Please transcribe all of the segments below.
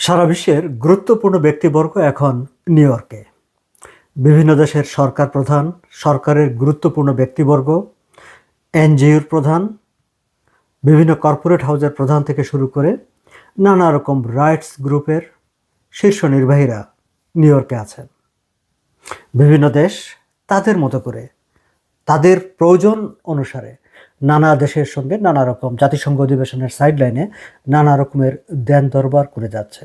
সারা বিশ্বের গুরুত্বপূর্ণ ব্যক্তিবর্গ এখন নিউ ইয়র্কে। বিভিন্ন দেশের সরকার প্রধান, সরকারের গুরুত্বপূর্ণ ব্যক্তিবর্গ, এনজিওর প্রধান, বিভিন্ন কর্পোরেট হাউসের প্রধান থেকে শুরু করে নানা রকম রাইটস গ্রুপের শীর্ষ নির্বাহীরা নিউ ইয়র্কে আছেন। বিভিন্ন দেশ তাদের মতো করে, তাদের প্রয়োজন অনুসারে নানা দেশের সঙ্গে নানা রকম জাতিসংঘ অধিবেশনের সাইডলাইনে নানা রকমের দেন দরবার করে যাচ্ছে।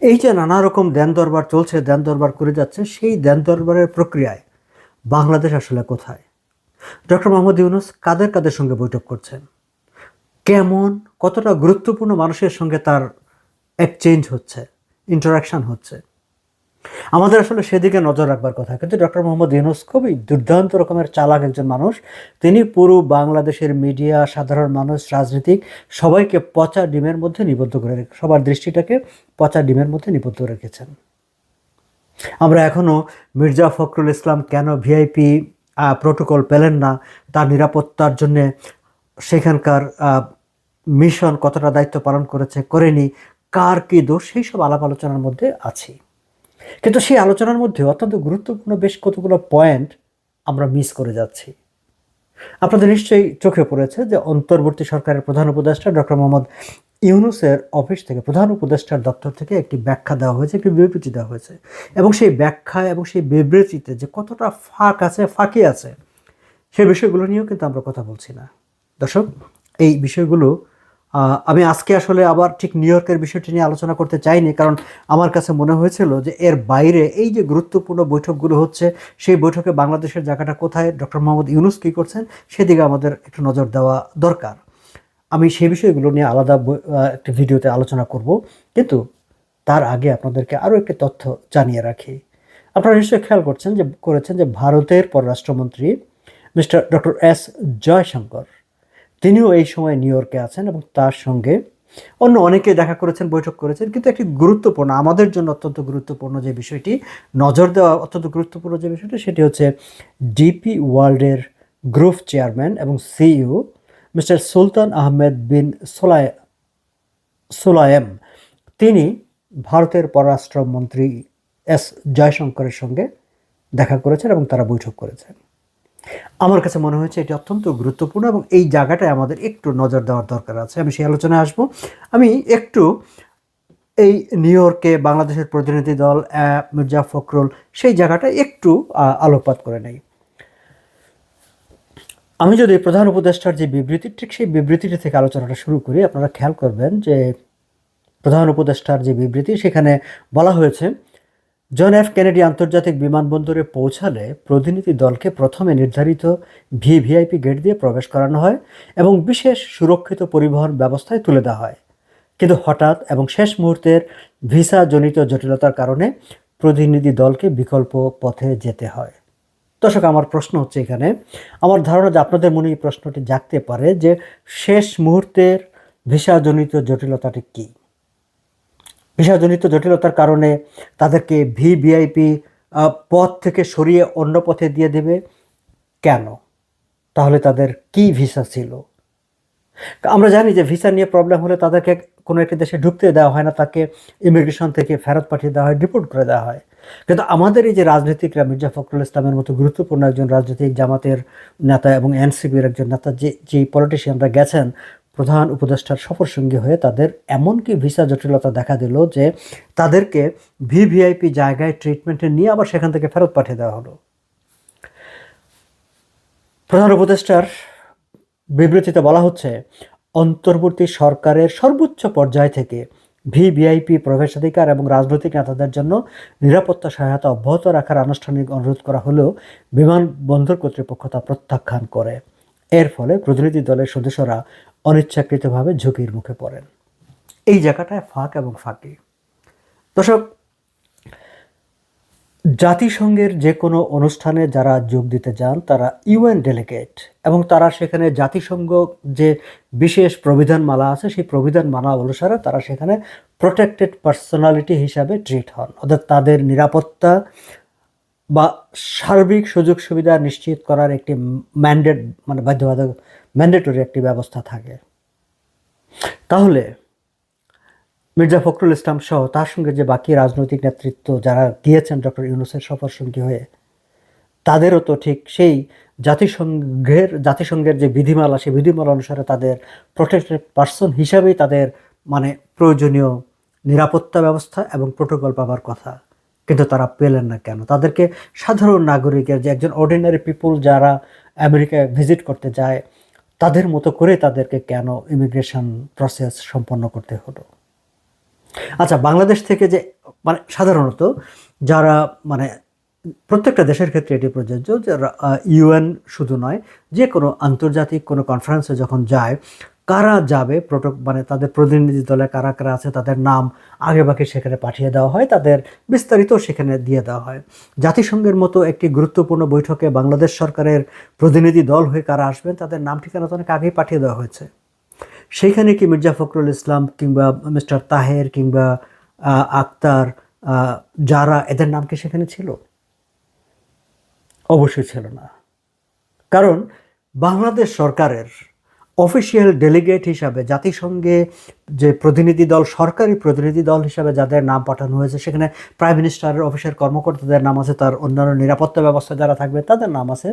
এই যে নানা রকম দেন দরবার চলছে, দেন দরবার করে যাচ্ছে, সেই দেন দরবারের প্রক্রিয়ায় বাংলাদেশ আসলে কোথায়? ডক্টর মোহাম্মদ ইউনুস কাদের কাদের সঙ্গে বৈঠক করছেন? কেমন, কতটা গুরুত্বপূর্ণ মানুষের সঙ্গে তার এক্সচেঞ্জ হচ্ছে ইন্টারাকশন হচ্ছে? আমাদের আসলে সেদিকে নজর রাখবার কথা। কিন্তু ডক্টর মোহাম্মদ ইউনুস খুবই দুর্দান্ত রকমের চালাক একজন মানুষ। তিনি পুরো বাংলাদেশের মিডিয়া, সাধারণ মানুষ, রাজনীতিক সবাইকে পচা ডিমের মধ্যে নিবদ্ধ করে সবার দৃষ্টিটাকে পচা ডিমের মধ্যে নিবদ্ধ রেখেছেন। আমরা এখনও মির্জা ফখরুল ইসলাম কেন ভিআইপি প্রোটোকল পেলেন না, তার নিরাপত্তার জন্যে সেখানকার মিশন কতটা দায়িত্ব পালন করেছে, করেনি, কার কী দোষ, সেই সব আলাপ আলোচনার মধ্যে আছি। কিন্তু সেই আলোচনার মধ্যে অত্যন্ত গুরুত্বপূর্ণ বেশ কতগুলো পয়েন্ট আমরা মিস করে যাচ্ছি। আপনাদের নিশ্চয়ই চোখে পড়েছে যে অন্তর্বর্তী সরকারের প্রধান উপদেষ্টা ডক্টর মোহাম্মদ ইউনুসের অফিস থেকে প্রধান উপদেষ্টার দপ্তর থেকে একটি ব্যাখ্যা দেওয়া হয়েছে, একটি বিবৃতি দেওয়া হয়েছে। এবং সেই ব্যাখ্যা এবং সেই বিবৃতিতে যে কতটা ফাঁক আছে, ফাঁকি আছে সেই বিষয়গুলো নিয়েও কিন্তু আমরা কথা বলছি না। দর্শক, এই বিষয়গুলো আমি আজকে আসলে আবার ঠিক নিউ ইয়র্কের বিষয়টি নিয়ে আলোচনা করতে চাইনি, কারণ আমার কাছে মনে হয়েছিল যে এর বাইরে এই যে গুরুত্বপূর্ণ বৈঠকগুলো হচ্ছে, সেই বৈঠকে বাংলাদেশের জায়গাটা কোথায়, ডক্টর মোহাম্মদ ইউনুস কী করছেন, সেদিকে আমাদের একটু নজর দেওয়া দরকার। আমি সেই বিষয়গুলো নিয়ে আলাদা একটি ভিডিওতে আলোচনা করব, কিন্তু তার আগে আপনাদেরকে আরও একটি তথ্য জানিয়ে রাখি। আপনারা নিশ্চয়ই খেয়াল করছেন যে, করেছেন যে ভারতের পররাষ্ট্রমন্ত্রী মিস্টার ডক্টর এস জয়শঙ্কর তিনিও এই সময় নিউ ইয়র্কে আছেন এবং তার সঙ্গে অন্য অনেকে দেখা করেছেন, বৈঠক করেছেন। কিন্তু একটি গুরুত্বপূর্ণ, আমাদের জন্য অত্যন্ত গুরুত্বপূর্ণ যে বিষয়টি, নজর দেওয়া অত্যন্ত গুরুত্বপূর্ণ যে বিষয়টি, সেটি হচ্ছে ডিপি ওয়ার্ল্ডের গ্রুপ চেয়ারম্যান এবং CEO mister Sultan Ahmed bin সোলায় Sulayem. তিনি ভারতের পররাষ্ট্রমন্ত্রী এস জয়শঙ্করের সঙ্গে দেখা করেছেন এবং তারা বৈঠক করেছেন। আমার কাছে মনে হয়েছে এটি অত্যন্ত গুরুত্বপূর্ণ এবং এই জায়গাটায় আমাদের একটু নজর দেওয়ার দরকার আছে। আমি সেই আলোচনায় আসব। আমি একটু এই নিউ ইয়র্কে বাংলাদেশের প্রতিনিধি দল মির্জা ফখরুল সেই জায়গাটা একটু আলোকপাত করে নেই। আমি যদি প্রধান উপদেষ্টার যে বিবৃতি, ঠিক সেই বিবৃতিটি থেকে আলোচনাটা শুরু করি। আপনারা খেয়াল করবেন যে প্রধান উপদেষ্টার যে বিবৃতি, সেখানে বলা হয়েছে জন এফ কেনেডি আন্তর্জাতিক বিমানবন্দরে পৌঁছালে প্রতিনিধি দলকে প্রথমে নির্ধারিত ভিভিআইপি গেট দিয়ে প্রবেশ করানো হয় এবং বিশেষ সুরক্ষিত পরিবহন ব্যবস্থায় তুলে দেওয়া হয়। কিন্তু হঠাৎ এবং শেষ মুহূর্তের ভিসাজনিত জটিলতার কারণে প্রতিনিধি দলকে বিকল্প পথে যেতে হয়। দর্শক, আমার প্রশ্ন হচ্ছে এখানে, আমার ধারণা যে আপনাদের মনে এই প্রশ্নটি জাগতে পারে যে শেষ মুহূর্তের ভিসাজনিত জটিলতাটি কী? ভিসাজনিত জটিলতার কারণে তাদেরকে ভিভিআইপি পথ থেকে সরিয়ে অন্য পথে দিয়ে দেবে কেন? তাহলে তাদের কি ভিসা ছিল? আমরা জানি যে ভিসা নিয়ে প্রবলেম হলে তাদেরকে কোনো একটি দেশে ঢুকতে দেওয়া হয় না, তাকে ইমিগ্রেশন থেকে ফেরত পাঠিয়ে দেওয়া হয় ডিপোর্ট করে দেওয়া হয়। কিন্তু আমাদের এই যে রাজনীতিকরা মির্জা ফখরুল ইসলামের মতো গুরুত্বপূর্ণ একজন রাজনৈতিক জামাতের নেতা এবং এনসিপির একজন নেতা যে যে পলিটিশিয়ানরা গেছেন প্রধান উপদেষ্টার সফরসঙ্গী হয়ে তাদের এমনকি ভিসা জটিলতা দেখা দিল যে তাদেরকে ভিভিআইপি জায়গায় ট্রিটমেন্টে নিয়ে আবার সেখান থেকে ফেরত পাঠিয়ে দেওয়া হলো। প্রধান উপদেষ্টার বিবৃতিতে বলা হচ্ছে, অন্তর্বর্তী সরকারের সর্বোচ্চ পর্যায় থেকে ভিভিআইপি প্রবেশাধিকার এবং রাজনৈতিক নেতাদের জন্য নিরাপত্তা সহায়তা অব্যাহত রাখার আনুষ্ঠানিক অনুরোধ করা হলেও বিমানবন্দর কর্তৃপক্ষ তা প্রত্যাখ্যান করে। এর ফলে প্রতিনিধি দলের সদস্যরা অনিচ্ছাকৃতভাবে ঝুঁকির মুখে পড়েন। এই জায়গাটায় ফাঁক এবং ফাঁকি। দর্শক, জাতিসংঘের যে কোনো অনুষ্ঠানে যারা যোগ দিতে যান, তারা ইউএন ডেলিগেট এবং তারা সেখানে জাতিসংঘ যে বিশেষ প্রবিধান মালা আছে, সেই প্রবিধান মালা অনুসারে তারা সেখানে প্রোটেক্টেড পার্সোনালিটি হিসাবে ট্রিট হন। অর্থাৎ তাদের নিরাপত্তা বা সার্বিক সুযোগ সুবিধা নিশ্চিত করার একটি ম্যান্ডেট মানে বাধ্যবাধক ম্যান্ডেটরি একটি ব্যবস্থা থাকে। তাহলে মির্জা ফখরুল ইসলাম সহ, তার সঙ্গে যে বাকি রাজনৈতিক নেতৃত্ব যারা গিয়েছেন ডক্টর ইউনুসের সফর সঙ্গী হয়ে, তাদেরও তো ঠিক সেই জাতিসংঘের জাতিসংঘের যে বিধিমালা, সেই বিধিমালা অনুসারে তাদের প্রোটেক্টেড পার্সন হিসাবেই তাদের মানে প্রয়োজনীয় নিরাপত্তা ব্যবস্থা এবং প্রোটোকল পাওয়ার কথা। কিন্তু তারা পেলেন না কেন? তাদেরকে সাধারণ নাগরিকের যে একজন অর্ডিনারি পিপুল যারা আমেরিকায় ভিজিট করতে যায়, তাদের মতো করে তাদেরকে কেন ইমিগ্রেশন প্রসেস সম্পন্ন করতে হলো? আচ্ছা বাংলাদেশ থেকে যে মানে সাধারণত যারা মানে প্রত্যেকটা দেশের ক্ষেত্রে এটি প্রযোজ্য যে ইউএন শুধু নয়, যে কোনো আন্তর্জাতিক কোনো কনফারেন্সে যখন যায় কারা যাবে? প্রোটো মানে তাদের প্রতিনিধি দলে কারা কারা আছে, তাদের নাম আগে বাকি সেখানে পাঠিয়ে দেওয়া হয়, তাদের বিস্তারিত সেখানে দিয়ে দেওয়া হয়। জাতিসংঘের মতো একটি গুরুত্বপূর্ণ বৈঠকে বাংলাদেশ সরকারের প্রতিনিধি দল হয়ে কারা আসবেন, তাদের নাম ঠিকানা তো অনেক আগেই পাঠিয়ে দেওয়া হয়েছে। সেইখানে কি মির্জা ফখরুল ইসলাম কিংবা মিস্টার তাহের কিংবা আক্তার যারা এদের নাম কি সেখানে ছিল? অবশ্যই ছিল না। কারণ বাংলাদেশ সরকারের অফিসিয়াল ডেলিগেট হিসাবে জাতিসংঘে যে প্রতিনিধি দল, সরকারি প্রতিনিধি দল হিসাবে যাদের নাম পাঠানো হয়েছে, সেখানে প্রাইম মিনিস্টারের অফিসের কর্মকর্তাদের নাম আছে, তার অন্যান্য নিরাপত্তা ব্যবস্থা যারা থাকবে তাদের নাম আছে।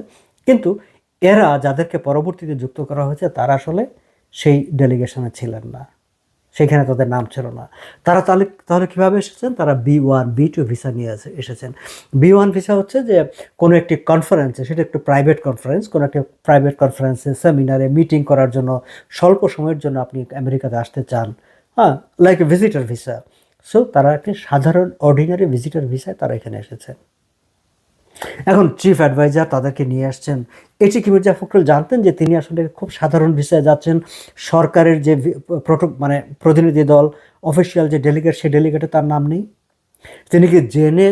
কিন্তু এরা যাদেরকে পরবর্তীতে যুক্ত করা হয়েছে, তারা আসলে সেই ডেলিগেশনে ছিলেন না। সেখানে তাদের নাম ছিল না। তারা তাহলে তাহলে কীভাবে এসেছেন? তারা B one B two visa নিয়ে এসে- এসেছেন। বি ওয়ান ভিসা হচ্ছে যে কোনো একটি কনফারেন্সে সেটা একটু প্রাইভেট কনফারেন্স কোনো একটি প্রাইভেট কনফারেন্সে সেমিনারে মিটিং করার জন্য স্বল্প সময়ের জন্য আপনি আমেরিকাতে আসতে চান। হ্যাঁ লাইক ভিজিটার ভিসা সো তারা একটি সাধারণ অর্ডিনারি ভিজিটার ভিসায় তারা এখানে এসেছেন এখন চিফ অ্যাডভাইজার তাদেরকে নিয়ে আসছেন। এটি কি মির্জা ফখরুল জানতেন যে তিনি আসলে খুব সাধারণ বিষয়ে যাচ্ছেন। সরকারের যে প্রোটো মানে প্রতিনিধি দল অফিসিয়াল যে ডেলিগেট সেই ডেলিগেটে তার নাম নেই। তিনি কি জেনে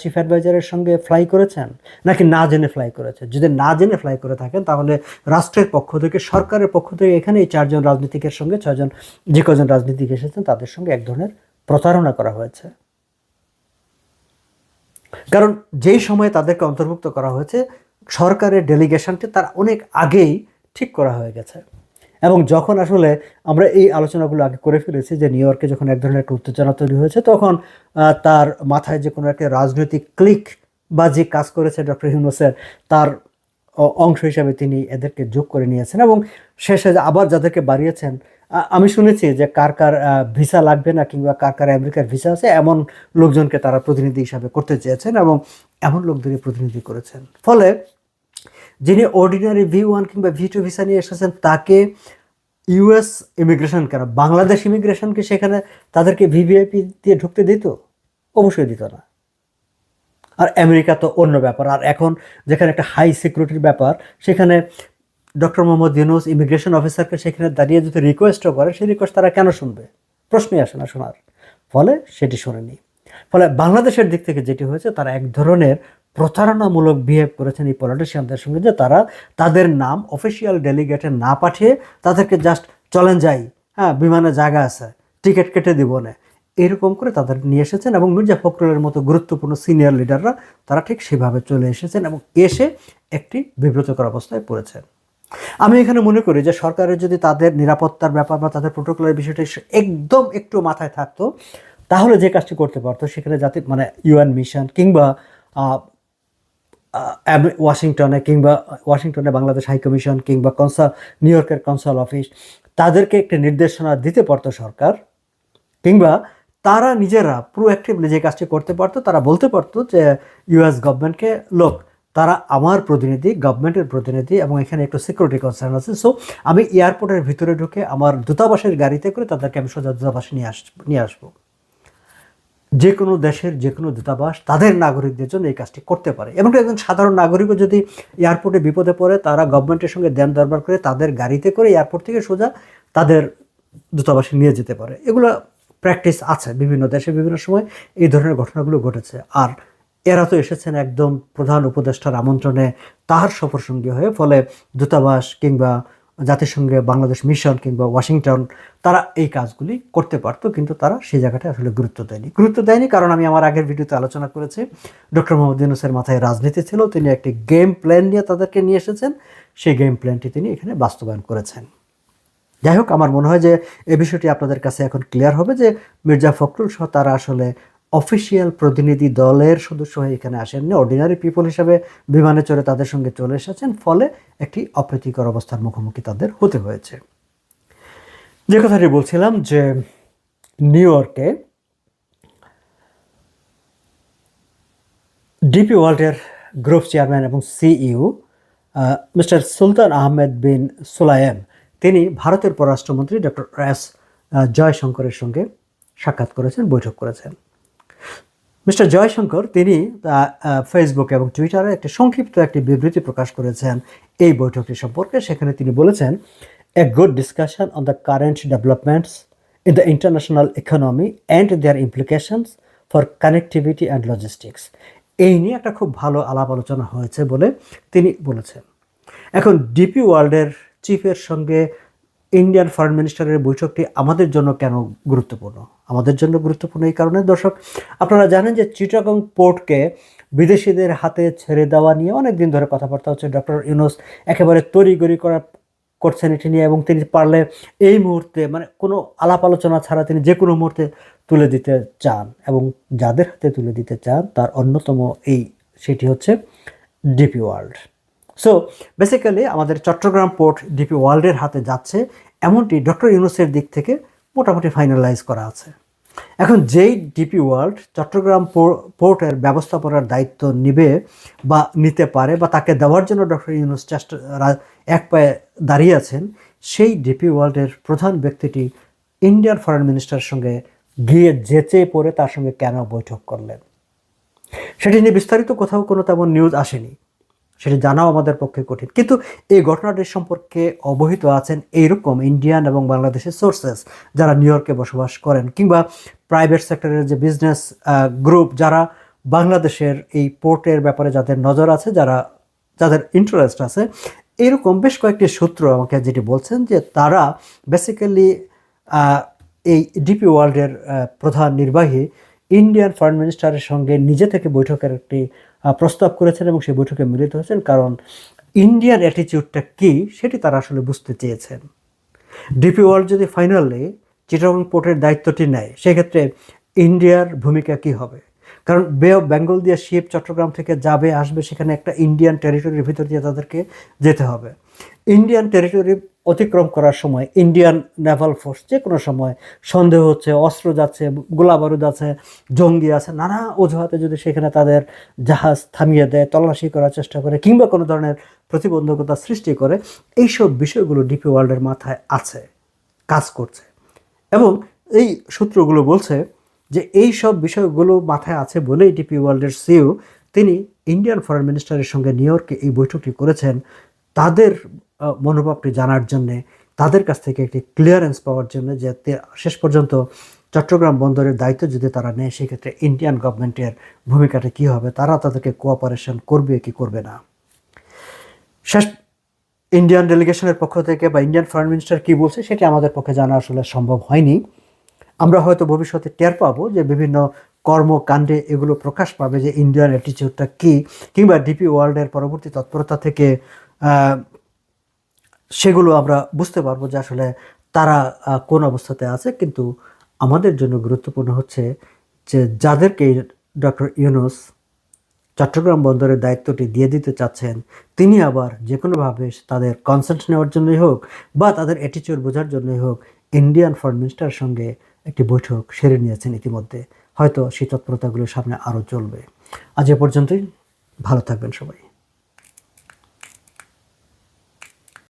চিফ অ্যাডভাইজারের সঙ্গে ফ্লাই করেছেন? নাকি না জেনে ফ্লাই করেছেন? যদি না জেনে ফ্লাই করে থাকেন, তাহলে রাষ্ট্রের পক্ষ থেকে, সরকারের পক্ষ থেকে এখানে এই চারজন রাজনীতিকের সঙ্গে, ছয়জন যে কজন রাজনীতিক এসেছেন, তাদের সঙ্গে এক ধরনের প্রতারণা করা হয়েছে। কারণ যেই সময়ে তাদেরকে অন্তর্ভুক্ত করা হয়েছে, সরকারের ডেলিগেশনটি তার অনেক আগেই ঠিক করা হয়ে গেছে। এবং যখন আসলে আমরা এই আলোচনাগুলো আগে করে ফেলেছি যে নিউ ইয়র্কে যখন এক ধরনের একটা উত্তেজনা তৈরি হয়েছে, তখন তার মাথায় যে কোনো একটা রাজনৈতিক ক্লিক বা যে কাজ করেছে ডক্টর ইউনুসের, তার অংশ হিসাবে তিনি এদেরকে যোগ করে নিয়েছেন। এবং শেষে আবার যাদেরকে বাড়িয়েছেন আমি শুনেছি যে কার কার ভিসা লাগবে না কিংবা কার কার আমেরিকার ভিসা আছে, এমন লোকজনকে তারা প্রতিনিধি হিসাবে করতে চেয়েছেন এবং এমন লোকদেরই প্রতিনিধি করেছেন। ফলে যিনি অর্ডিনারি ভি ওয়ান কিংবা ভি টু ভিসা নিয়ে এসেছেন, তাকে ইউএস ইমিগ্রেশন কেন, বাংলাদেশ ইমিগ্রেশনকে সেখানে তাদেরকে ভিভিআইপি দিয়ে ঢুকতে দিত? অবশ্যই দিত না। আর আমেরিকা তো অন্য ব্যাপার। আর এখন যেখানে একটা হাই সিকিউরিটির ব্যাপার, সেখানে ডক্টর মোহাম্মদ ইউনুস ইমিগ্রেশন অফিসারকে সেখানে দাঁড়িয়ে যদি রিকোয়েস্টও করে, সেই রিকোয়েস্ট তারা কেন শুনবে? প্রশ্নই আসে না শোনার। ফলে সেটি শোনেনি। ফলে বাংলাদেশের দিক থেকে যেটি হয়েছে, তারা এক ধরনের প্রতারণামূলক বিহেভ করেছেন এই পলিটিশিয়ানদের সঙ্গে যে তারা তাদের নাম অফিসিয়াল ডেলিগেটে না পাঠিয়ে তাদেরকে জাস্ট চলেন যাই হ্যাঁ বিমানে জায়গা আছে, টিকিট কেটে দিব না এরকম করে তাদের নিয়ে এসেছেন এবং মির্জা ফখরুলের মতো গুরুত্বপূর্ণ সিনিয়র লিডাররা তারা ঠিক সেভাবে চলে এসেছেন এবং এসে একটি বিব্রতকর অবস্থায় পড়েছেন আমি এখানে মনে করি যে সরকারের যদি তাদের নিরাপত্তার ব্যাপার বা তাদের প্রোটোকলের বিষয়টা একদম একটু মাথায় থাকতো, তাহলে যে কাজটি করতে পারতো সেখানে যাতে মানে ইউএন মিশন কিংবা ওয়াশিংটনে কিংবা ওয়াশিংটনে বাংলাদেশ হাই কমিশন কিংবা কনসাল নিউ ইয়র্কের কনসাল অফিস তাদেরকে একটা নির্দেশনা দিতে পারতো সরকার, কিংবা তারা নিজেরা প্রোঅ্যাক্টিভলি যে কাজটি করতে পারতো, তারা বলতে পারতো যে ইউএস গভর্নমেন্টকে লোক তারা আমার প্রতিনিধি গভর্নমেন্টের প্রতিনিধি এবং এখানে একটু সিকিউরিটি কনসার্ন আছে। সো আমি এয়ারপোর্টের ভিতরে ঢুকে আমার দূতাবাসের গাড়িতে করে তাদেরকে আমি সোজা দূতাবাসে নিয়ে আস, নিয়ে আসব। যে কোনো দেশের যে কোনো দূতাবাস তাদের নাগরিকদের জন্য এই কাজটি করতে পারে এবং একজন সাধারণ নাগরিকও যদি এয়ারপোর্টে বিপদে পড়ে, তারা গভর্নমেন্টের সঙ্গে দেন দরবার করে তাদের গাড়িতে করে এয়ারপোর্ট থেকে সোজা তাদের দূতাবাসে নিয়ে যেতে পারে। এগুলো প্র্যাকটিস আছে বিভিন্ন দেশে বিভিন্ন সময় এই ধরনের ঘটনাগুলো ঘটেছে। আর এরা তো এসেছেন একদম প্রধান উপদেষ্টার আমন্ত্রণে তার সফরসঙ্গী হয়ে, ফলে দূতাবাস কিংবা জাতিসংঘে বাংলাদেশ মিশন কিংবা ওয়াশিংটন তারা এই কাজগুলি করতে পারতো, কিন্তু তারা সেই জায়গাটা আসলে গুরুত্ব দেয়নি। গুরুত্ব দেয়নি কারণ আমি আমার আগের ভিডিওতে আলোচনা করেছি, ডক্টর মোহাম্মদ ইউনুসের মাথায় রাজনীতি ছিল, তিনি একটি গেম প্ল্যান নিয়ে তাদেরকে নিয়ে এসেছেন, সেই গেম প্ল্যানটি তিনি এখানে বাস্তবায়ন করেছেন। যাই হোক, আমার মনে হয় যে এ বিষয়টি আপনাদের কাছে এখন ক্লিয়ার হবে যে মির্জা ফখরুল সহ তারা আসলে অফিসিয়াল প্রতিনিধি দলের সদস্য হয়ে এখানে আসেননি। অর্ডিনারি পিপল হিসাবে বিমানে চড়ে তাদের সঙ্গে চলে এসেছেন, ফলে একটি অপ্রীতিকর অবস্থার মুখোমুখি তাদের হতে হয়েছে। যে কথাটি বলছিলাম যে নিউ ইয়র্কে ডিপি ওয়ার্ল্ডের গ্রুপ চেয়ারম্যান এবং CEO mister Sultan Ahmed bin Sulayem, তিনি ভারতের পররাষ্ট্রমন্ত্রী ডক্টর এস জয়শঙ্করের সঙ্গে সাক্ষাৎ করেছেন, বৈঠক করেছেন। মিস্টার জয়শঙ্কর, তিনি ফেসবুক এবং টুইটারে একটি সংক্ষিপ্ত একটি বিবৃতি প্রকাশ করেছেন এই বৈঠকটি সম্পর্কে। সেখানে তিনি বলেছেন a good discussion on the current developments in the international economy and their implications for connectivity and logistics এই নিয়ে একটা খুব ভালো আলাপ আলোচনা হয়েছে বলে তিনি বলেছেন। এখন ডিপি ওয়ার্ল্ডের চিফের সঙ্গে ইন্ডিয়ান ফরেন মিনিস্টারের বৈঠকটি আমাদের জন্য কেন গুরুত্বপূর্ণ? আমাদের জন্য গুরুত্বপূর্ণ এই কারণে। দর্শক, আপনারা জানেন যে চিটাগং পোর্টকে বিদেশিদের হাতে ছেড়ে দেওয়া নিয়ে অনেক দিন ধরে কথাবার্তা হচ্ছে। ডক্টর ইউনুস একেবারে তড়িগড়ি করা করছেন এটি নিয়ে এবং তিনি পারলে এই মুহূর্তে মানে কোনো আলাপ আলোচনা ছাড়া তিনি যে কোনো মুহূর্তে তুলে দিতে চান এবং যাদের হাতে তুলে দিতে চান তার অন্যতম এই সেটি হচ্ছে ডিপি ওয়ার্ল্ড সো বেসিক্যালি আমাদের চট্টগ্রাম পোর্ট ডিপি ওয়ার্ল্ডের হাতে যাচ্ছে। এমনটি ডক্টর ইউনুসের দিক থেকে মোটামুটি ফাইনালাইজ করা আছে। এখন যেই ডিপি ওয়ার্ল্ড চট্টগ্রাম পোর্টের ব্যবস্থাপনার দায়িত্ব নিবে বা নিতে পারে বা তাকে দেওয়ার জন্য ডক্টর ইউনুস চেষ্টা এক পায়ে দাঁড়িয়ে আছেন, সেই ডিপি ওয়ার্ল্ডের প্রধান ব্যক্তিটি ইন্ডিয়ান ফরেন মিনিস্টারের সঙ্গে গিয়ে যেচে পড়ে তার সঙ্গে কেন বৈঠক করলেন? সেটি নিয়ে বিস্তারিত কোথাও কোনো তেমন নিউজ আসেনি। সেটি জানাও আমাদের পক্ষে কঠিন। কিন্তু এই ঘটনাটি সম্পর্কে অবহিত আছেন এইরকম ইন্ডিয়ান এবং বাংলাদেশের সোর্সেস যারা নিউ ইয়র্কে বসবাস করেন কিংবা প্রাইভেট সেক্টরের যে বিজনেস গ্রুপ যারা বাংলাদেশের এই পোর্টের ব্যাপারে যাদের নজর আছে, যারা, যাদের ইন্টারেস্ট আছে এরকম বেশ কয়েকটি সূত্র আমাকে যেটি বলছেন যে তারা বেসিক্যালি এই ডিপি ওয়ার্ল্ডের প্রধান নির্বাহী ইন্ডিয়ান ফরেন মিনিস্টারের সঙ্গে নিজে থেকে বৈঠকের একটি প্রস্তাব করেছেন এবং সেই বৈঠকে মিলিত হয়েছেন, কারণ ইন্ডিয়ার অ্যাটিচিউডটা কী সেটি তারা আসলে বুঝতে চেয়েছেন। ডিপি ওয়ার্ল্ড যদি ফাইনালি চিটাগং পোর্টের দায়িত্বটি নেয়, সেক্ষেত্রে ইন্ডিয়ার ভূমিকা কি হবে? কারণ বে অফ বেঙ্গল দিয়ে শিপ চট্টগ্রাম থেকে যাবে, আসবে, সেখানে একটা ইন্ডিয়ান টেরিটরির ভিতর দিয়ে তাদেরকে যেতে হবে। ইন্ডিয়ান টেরিটরি অতিক্রম করার সময় ইন্ডিয়ান নেভাল ফোর্স যে কোনো সময়, সন্দেহ হচ্ছে, অস্ত্র যাচ্ছে গোলা বারুদ আছে, জঙ্গি আছে, নানা অজুহাতে যদি সেখানে তাদের জাহাজ থামিয়ে দেয়, তল্লাশি করার চেষ্টা করে, কিংবা কোনো ধরনের প্রতিবন্ধকতা সৃষ্টি করে, এইসব বিষয়গুলো ডিপি ওয়ার্ল্ডের মাথায় আছে, কাজ করছে। এবং এই সূত্রগুলো বলছে যে এই সব বিষয়গুলো মাথায় আছে বলেই ডিপি ওয়ার্ল্ডের সিও তিনি ইন্ডিয়ান ফরেন মিনিস্টারের সঙ্গে নিউ ইয়র্কে এই বৈঠকটি করেছেন। তাদের মনোভাবটি জানার জন্যে, তাদের কাছ থেকে একটি ক্লিয়ারেন্স পাওয়ার জন্য যে শেষ পর্যন্ত চট্টগ্রাম বন্দরের দায়িত্ব যদি তারা নেয়, সেক্ষেত্রে ইন্ডিয়ান গভর্নমেন্টের ভূমিকাটা কী হবে? তারা তাদেরকে কোঅপারেশন করবে কি করবে না? শেষ ইন্ডিয়ান ডেলিগেশনের পক্ষ থেকে বা ইন্ডিয়ান ফরেন মিনিস্টার কী বলছে, সেটি আমাদের পক্ষে জানা আসলে সম্ভব হয়নি। আমরা হয়তো ভবিষ্যতে টের পাবো যে বিভিন্ন কর্মকাণ্ডে এগুলো প্রকাশ পাবে যে ইন্ডিয়ান অ্যাটিচিউডটা কী, কিংবা ডিপি ওয়ার্ল্ডের পরবর্তী তৎপরতা থেকে সেগুলো আমরা বুঝতে পারব যে আসলে তারা কোন অবস্থাতে আছে। কিন্তু আমাদের জন্য গুরুত্বপূর্ণ হচ্ছে যে যাদেরকে ডক্টর ইউনুস চট্টগ্রাম বন্দরের দায়িত্বটি দিয়ে দিতে চাচ্ছেন, তিনি আবার যে কোনোভাবে তাদের কনসেন্ট নেওয়ার জন্যই হোক বা তাদের অ্যাটিচিউড বোঝার জন্যই হোক ইন্ডিয়ান ফরেন মিনিস্টারের সঙ্গে একটি বৈঠক সেরে নিয়েছেন ইতিমধ্যে। হয়তো সেই তৎপরতাগুলো সামনে আরও চলবে। আজ এ পর্যন্তই। ভালো থাকবেন সবাই।